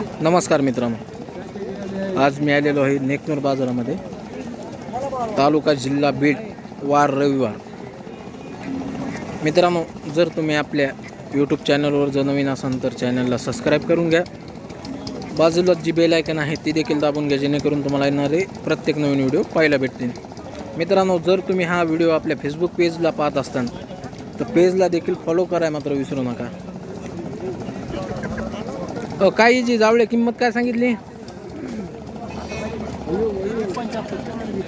नमस्कार मित्रांनो. आज मी आलेलो आहे नेकनूर बाजारामध्ये. तालुका जिल्हा बीड वार रविवार. मित्रांनो जर तुम्ही आपल्या यूट्यूब चॅनलवर जर नवीन असाल तर चॅनलला सबस्क्राईब करून घ्या. बाजूला जी बेल आयकन आहे ती देखील दाबून घ्या जेणेकरून तुम्हाला येणारे प्रत्येक नवीन व्हिडिओ पाहायला भेटतील. मित्रांनो जर तुम्ही हा व्हिडिओ आपल्या फेसबुक पेजला पाहत असताल तर पेजला देखील फॉलो करायला मात्र विसरू नका. अ, काही जी जावळे किंमत काय सांगितली?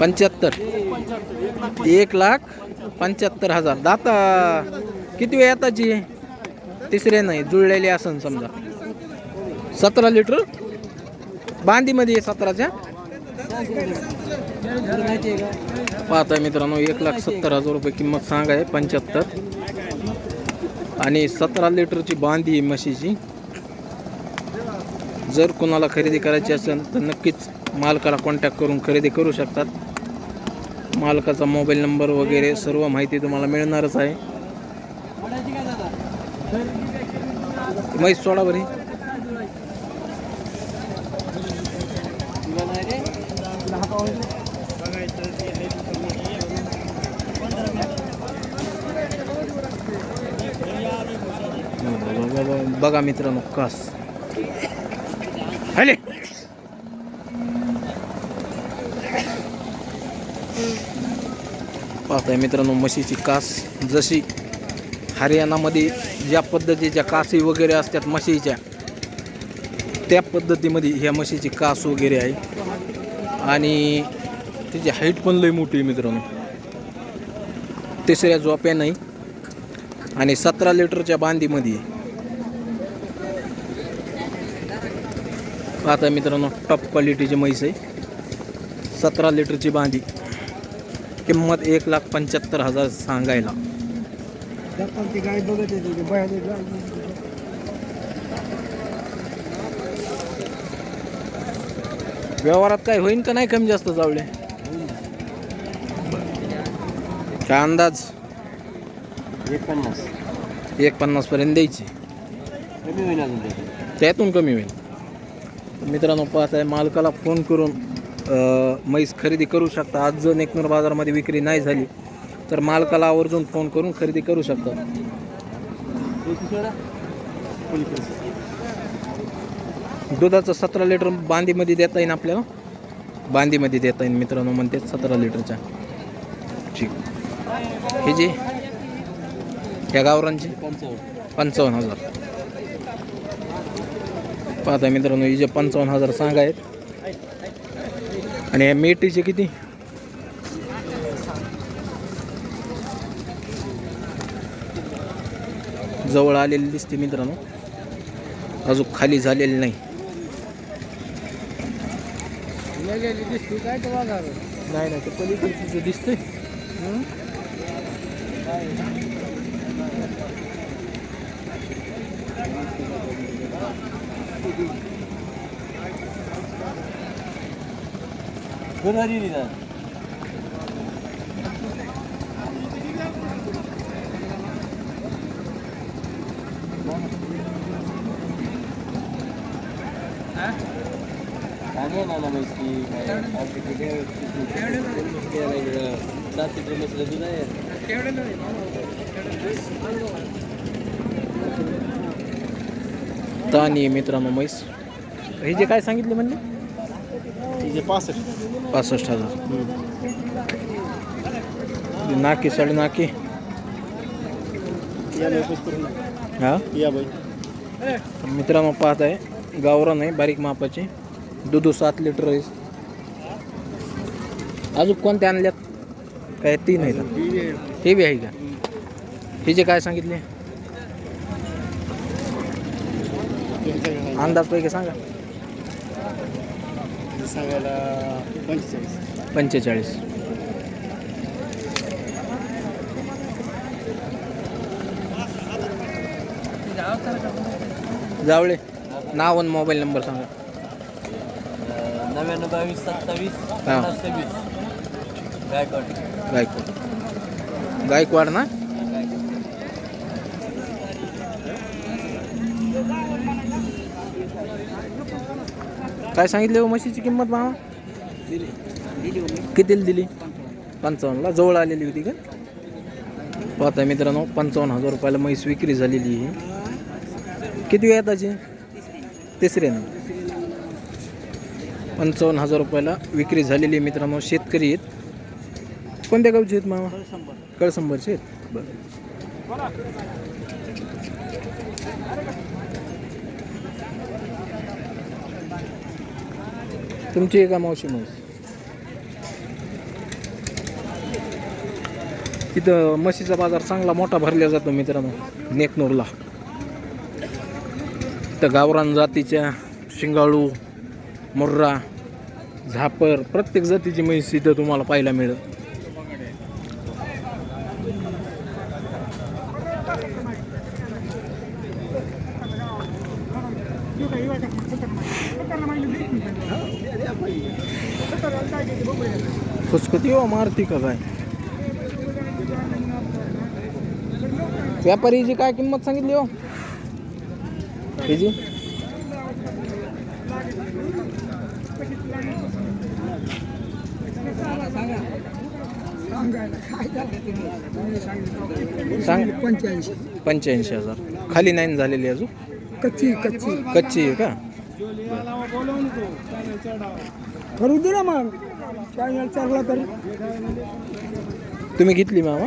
पंच्याहत्तर. एक लाख पंच्याहत्तर हजार. दाता किती वेळ येताची तिसरे नाही जुळलेली असन समजा. सतरा लिटर? बांदीमध्ये आहे सतराच्या? पाहता मित्रांनो एक लाख सत्तर हजार रुपये किंमत सांगाय पंच्याहत्तर. आणि सतरा लिटरची बांधी आहे म्हशीची. जर कोणाला खरेदी करायची असेल तर नक्कीच मालकाला कॉन्टॅक्ट करून खरेदी करू शकतात. मालकाचा मोबाईल नंबर वगैरे सर्व माहिती तुम्हाला मिळणारच आहे. म्हैस सोडा बरी बघा मित्रांनो कास पाहताय मित्रांनो म्हशीची कास जशी हरियाणामध्ये ज्या पद्धतीच्या कासी वगैरे असतात म्हशीच्या त्या पद्धतीमध्ये ह्या म्हशीची कास वगैरे आहे. आणि तिची हाईट पण लई मोठी आहे मित्रांनो. तिसऱ्या झोप्या नाही आणि सतरा लिटरच्या बांधीमध्ये आता मित्रांनो टॉप क्वालिटीची म्हैस आहे. सतरा लिटरची बांधी किंमत एक लाख पंच्याहत्तर हजार सांगायला. व्यवहारात काय होईन का नाही कमी जास्त जावले? काय अंदाज? एक पन्नास एक पन्नास पर्यंत द्यायची. कमी होईल. त्यातून कमी होईल. तर मित्रांनो पाहत आहे मालकाला फोन करून म्हैस खरेदी करू शकता. आज जर नेकनूर बाजारामध्ये विक्री नाही झाली तर मालकाला आवर्जून फोन करून खरेदी करू शकता. दुधाचं सतरा लिटर बांधीमध्ये देता येईल आपल्याला. बांधीमध्ये देता येईल मित्रांनो म्हणते सतरा लिटरच्या. ठीक. हे जे ह्या गावरांची पंचावन्न. पंचावन्न हजार. पाहता मित्रांनो ही जे पंचावन्न हजार सांगायत आहेत आणि या मेटीचे किती जवळ आलेली दिसते मित्रांनो अजून खाली झालेली नाही दिसते काय. नाही नाही ते पलीकडचं दिसतंय गुन्हारी निदान. काय नाही नाना माहिती काय आपली किती सात लिटर म्हशीला दूध आहे तानी मित्रांनो म्हैस हे जे काय सांगितले म्हणजे पासष्ट. पासष्ट हजार. नाकी साडे नाकी. हा? या बाई. मित्रांनो पाहत आहे. गावरान आहे बारीक मापाचे. दूध सात लिटर आहे. अजून कोणत्या आणल्यात? काय तीन आहेत हे बी आहे. का? हे जे काय सांगितले? अंदाज पैकी सांगा. सांगायला पंचेचाळीस. पंचेचाळीस. जावळे नाव आणि मोबाईल नंबर सांगा. नव्याण्णव बावीस सत्तावीस हा. सव्वीस. गायकवाड. गायकवाड. गायकवाड ना? काय सांगितले हो म्हशीची किंमत मामा? कितीला दिली पंचावन्नला जवळ आलेली होती का? पाहता मित्रांनो पंचावन्न हजार रुपयाला म्हैस विक्री झालेली आहे. किती वेळ त्याची तिसऱ्यानं. पंचावन्न हजार रुपयाला विक्री झालेली आहे मित्रांनो शेतकरी आहेत. कोणत्या गावचे आहेत मामा? कळसंबरचे आहेत? बरं. तुमची एका का मावशी म्हैस. इथं म्हशीचा बाजार चांगला मोठा भरला जातो मित्रांनो नेकनूरला. तर गावरान जातीच्या शिंगाळू मुर्रा झापर प्रत्येक जातीची म्हैस इथं तुम्हाला पाहायला मिळेल. हो मारती का काय व्यापारीची काय किंमत सांगितली हो? त्याची सांग. पंच्याऐंशी पंच्याऐंशी हजार. खाली नाही झालेली अजून? कच्ची कच्ची. कच्ची आहे का? करू दे ना मग. चालला तरी. तुम्ही घेतली मामा?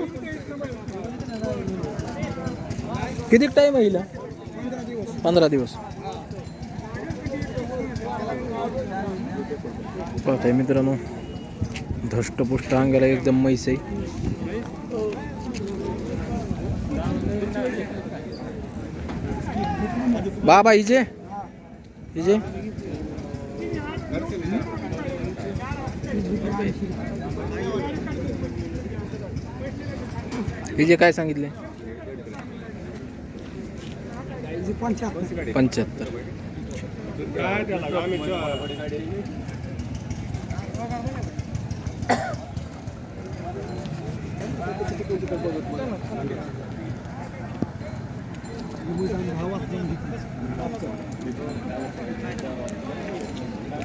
किती टाईम येईल पंधरा दिवस. पाहताय मित्रांनो धष्टपुष्ट अंगाला एकदम मैस आहे. बाबा हिजे हिजे हिजे काय सांगितले? पंच्याहत्तर.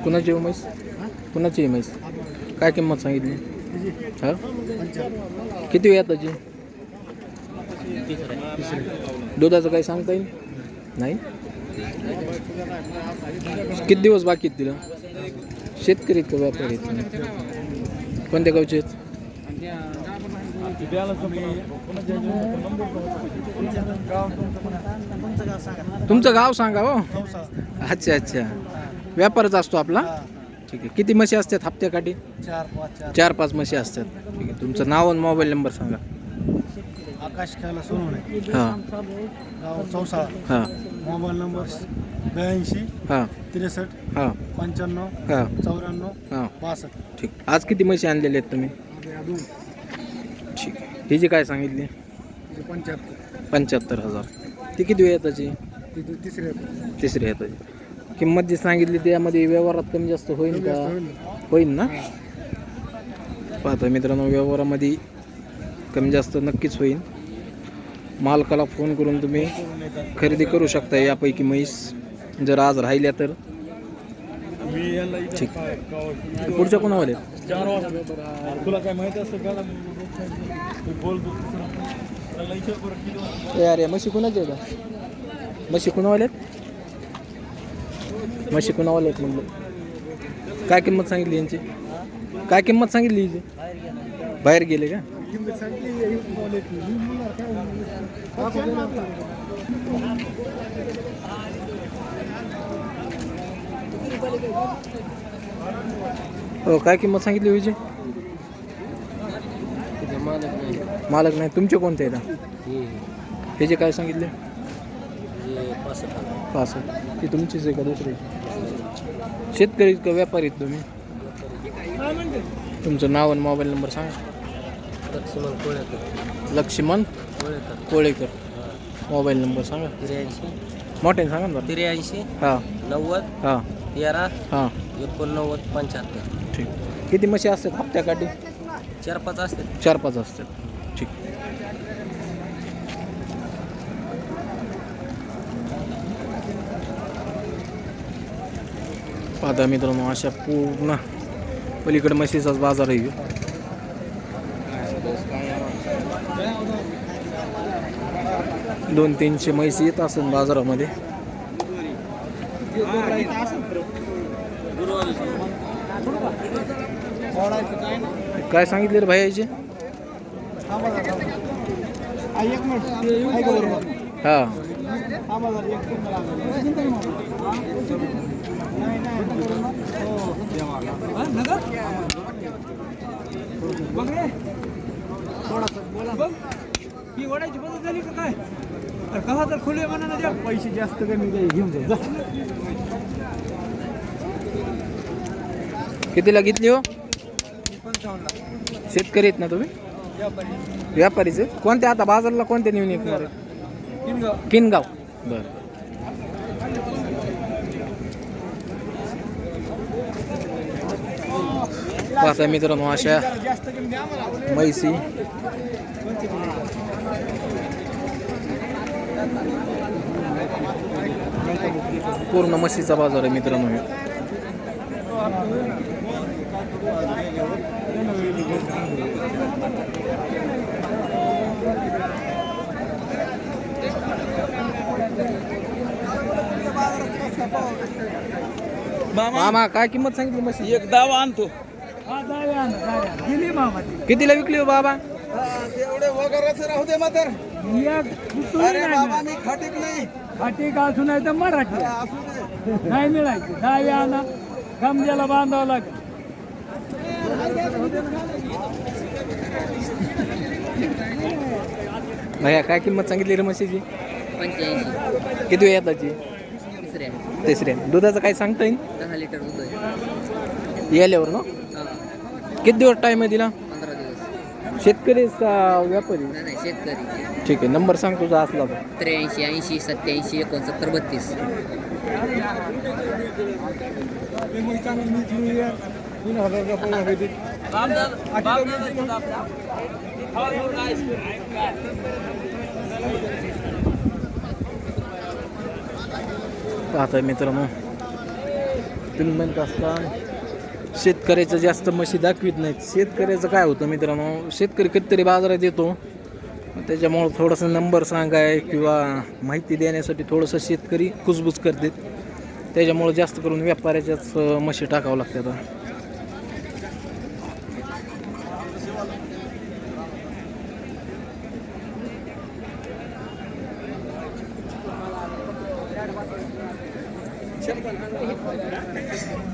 कुणाची आहे म्हैस कुणाची आहे म्हैस काय किंमत सांगितली? हा? किती वेळ त्याची दुधाचं काही सांगता येईल? नाही? किती दिवस बाकी आहेत तिला? शेतकरी आहेत का व्यापारी कोणत्या गावचे आहेत? तुमचं गाव सांगा हो. अच्छा अच्छा. व्यापारच असतो आपला? ठीक आहे. किती म्हशी असतात हप्त्याकाठी? चार पाच चार. चार पाच म्हशी असतात. ठीक आहे. तुमचं नाव आणि मोबाईल नंबर सांगा. आकाश खायला सोनवणे. हां. गाव चौसाळा. हां. मोबाईल नंबर ब्याऐंशी हां. त्रेसष्ट हां. पंच्याण्णव हां. चौऱ्याण्णव हां. बासष्ट. ठीक. आज किती म्हशी आणलेले आहेत तुम्ही? ठीक आहे. हिची काय सांगितली? पंच्याहत्तर. पंच्याहत्तर हजार. ती किती वेळ त्याची तिथे तिसरे तिसरी आहे त्याची. किंमत जी सांगितली त्यामध्ये व्यवहारात कमी जास्त होईल का? होईल ना. पाहता मित्रांनो व्यवहारामध्ये कमी जास्त नक्कीच होईल. मालकाला फोन करून तुम्ही खरेदी करू शकता यापैकी म्हैस. जर आज राहिल्या तर? ठीक. पुढच्या आहेत? तुला काय माहिती असतं का? अरे म्हशी कुणाच्या म्हशी कुणावाले आहेत? म्हशी कुणावाले आहेत म्हणलं? काय किंमत सांगितली यांची? काय किंमत सांगितली हिची? बाहेर गेले का? हो काय किंमत सांगितली हिची? मालक नाही. तुमचे कोणते आहेत? हे जे काय सांगितले? ती तुमचीच आहे का दुसरी? शेतकरी का व्यापारी तुम्ही? तुमचं नाव आणि मोबाईल नंबर सांगा. लक्ष्मण कोळेकर. लक्ष्मण कोळेकर. कोळेकर. मोबाईल नंबर सांगा. त्र्याऐंशी. मोठ्याने सांगा ना. त्र्याऐंशी. हां. नव्वद. हां. तेरा. हां. एकोणनव्वद. पंच्याहत्तर. ठीक. किती म्हशी असतात हप्त्याकाठी? चार पाच असतात. चार पाच असतात. ठीक. पाहता मित्रांनो अशा पूर्ण पलीकडे म्हशीचाच बाजार आहे दोन तीनशे म्हैस येत असेल बाजारामध्ये. काय सांगितले रे भाई याचे हा, हा ओढायची झाली का काय कहा तर खुले म्हणा ना द्या पैसे जास्त कमी घेऊन. कितीला घेतली हो? शेतकरी आहेत ना तुम्ही? व्यापारीच कोणत्या आता बाजारला कोणत्या नेऊन आहे किनगाव. बर. पाहता मित्रांनो अशा म्हैसी. पूर्ण म्हशीचा बाजार आहे मित्रांनो हे. मामा काय किंमत सांगितली म्हशी? एक दावा आणतो. मामा ती. कितीला विकली हो बाबा? तेवढे वगैरे राहू दे मातर अरे बाबा मी खाटीक नाही. असू नाही तर मराठी. नाही मिळायची. दहावी आणा गमजाला बांधावं लागेल. भैया काय किंमत सांगितली रे म्हशीची? पंच्याऐंशी. किती वेळ येताची तिसऱ्या. तिसऱ्या. दुधाचं काय सांगता येईल? दहा लिटर दूध याल्यावर ना? हा, किती दिवस टाईम आहे तिला? पंधरा दिवस. शेतकरी का व्यापारी? नाही नाही शेतकरी. ठीक आहे नंबर सांग तुझा असला तर. त्र्याऐंशी ऐंशी सत्याऐंशी एकोणसत्तर बत्तीस. पाहताय मित्रांनो म्हणत असता शेतकऱ्याचं जास्त म्हशी दाखवित नाहीत. शेतकऱ्याचं काय होतं मित्रांनो? शेतकरी कधीतरी बाजारात येतो. त्याच्यामुळं थोडंसं नंबर सांगाय किंवा माहिती देण्यासाठी थोडंसं शेतकरी कुजबूज करतात. त्याच्यामुळं जास्त करून व्यापाऱ्याच्याच मशी म्हशी टाकावं लागतात.